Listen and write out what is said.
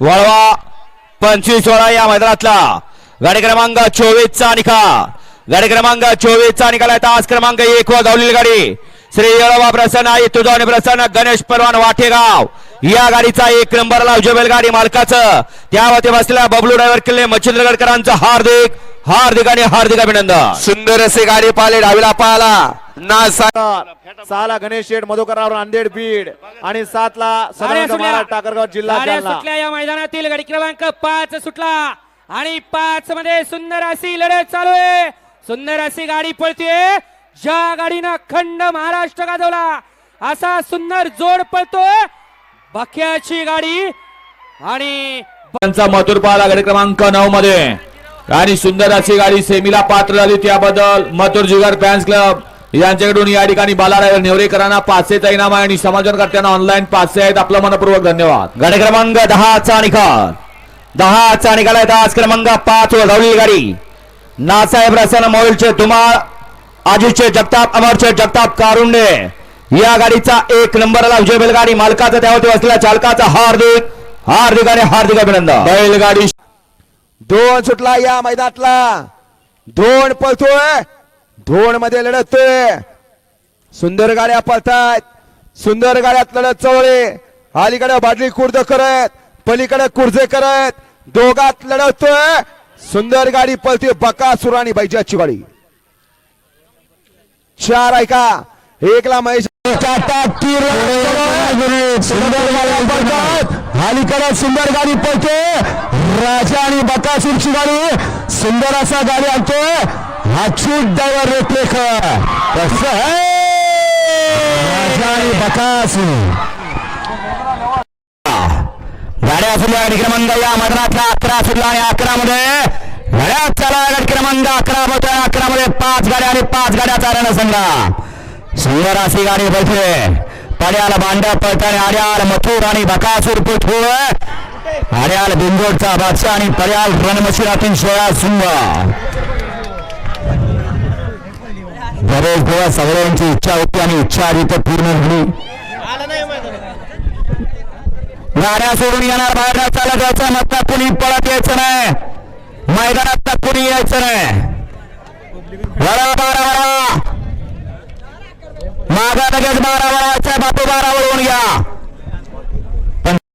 वळवा. पंचवीस सोळा या मैदानातला. गाडी क्रमांक चोवीस चा निकाल. गाडी क्रमांक चोवीस चा निकाल आहे. तास क्रमांक एक व गावलेली गाडी. श्री येळवा प्रसन्न आई तुझावणी प्रसन्न. गणेश परवान वाटेगाव. या गाडीचा एक नंबरला उजवेल गाडी मालकाचं. त्यावरती बसलेला बबलू ड्रायव्हर किल्ले मच्छिंद्रगडकरांचं हार्दिक हार्दिक आणि हार्दिक अभिनंदन. सुंदर असे गाडी पाहिले डावीला पाहला ना सहाला गणेश शेठ मधुकरराव नांदेड बीड आणि सुटल्या. महाराज टाकरगाव जिल्हा सुटल्या या मैदानातील गाडी क्रमांक पाच सुटला. आणि पाच मध्ये सुंदर अशी लढत चालू आहे. सुंदर अशी गाडी पळतीये. ज्या गाडीनं अखंड महाराष्ट्र गाजवला असा सुंदर जोड पळतोय. बख्याची गाडी आणि त्यांचा मथुर पाहिला गाडी क्रमांक नऊ मध्ये. आणि सुंदर अशी गाडी सेमीला पात्र झाली त्याबद्दल. मथुर जुगार फॅन्स क्लब. यांच्याकडून या ठिकाणी बालाराय नेवरेकरांना पाचशेचा इनाम आहे आणि समाजनकर्त्यांना ऑनलाईन पाचशे आहेत. आपलं मनपूर्वक धन्यवाद. गाडी क्रमांक दहाचा निकाल दहाचा निकाल आहे तास क्रमांक पाच वर धावलेली गाडी. नासाहेब रसन मोहिलचे धुमाळ आजीचे जगताप अमरचे जगताप कारुंडे. या गाडीचा एक नंबरला विजय बैलगाडी मालकाचा त्यावरती असलेल्या चालकाचा हार्दिक हार्दिक आणि हार्दिक अभिनंदन. बैलगाडी दोन सुटला या मैदानातला. दोन पळतोय. दोन मध्ये लढतोय. सुंदर गाड्या पळतायत. सुंदर गाड्यात लढत चवळे अलीकडे बादली कुर्द करत पलीकडे कुर्जे करत दोघात लढतोय. सुंदर गाडी पळते बकासूर आणि बैजाची गाडी. चार ऐका एकला महेश. सुंदर गाड्या पळतात अलीकडे सुंदर गाडी पळते. राजा आणि बकासूरची गाडी सुंदर असा गाडी आणतोय. अच्युत ड्रायव्हर रेटलेकर कसं राजा आणि बकासूर. गाड्या सुटल्या गाडी क्रमांक या मैदानातला अकरा सुटला आणि अकरा मध्ये गाड्या चला गाडी क्रमांक अकरा मध्ये अकरा मध्ये पाच गाड्या आणि पाच गाड्या चालणं संघा. सुंदर अशी गाडी बैठे पड्याला भांड्या पळताना आड्याल मथुर आणि बकासूर पिठूर हड्याल बिंदोडचा बादशा आणि पर्याल रणमशिरातून सोळा सुंगा बरेच दिवस सगळ्यांची इच्छा होती आणि इच्छा आधी तर पूर्ण झाली. गाड्या सोडून येणार बाहेर चालत यायचं नसता कुणी पळत यायचं नाही. मैदानात तर कुणी यायचं नाही. वडा बारा वडा माझा लगेच बारा वडाच्या बापू बारा वळवून घ्या.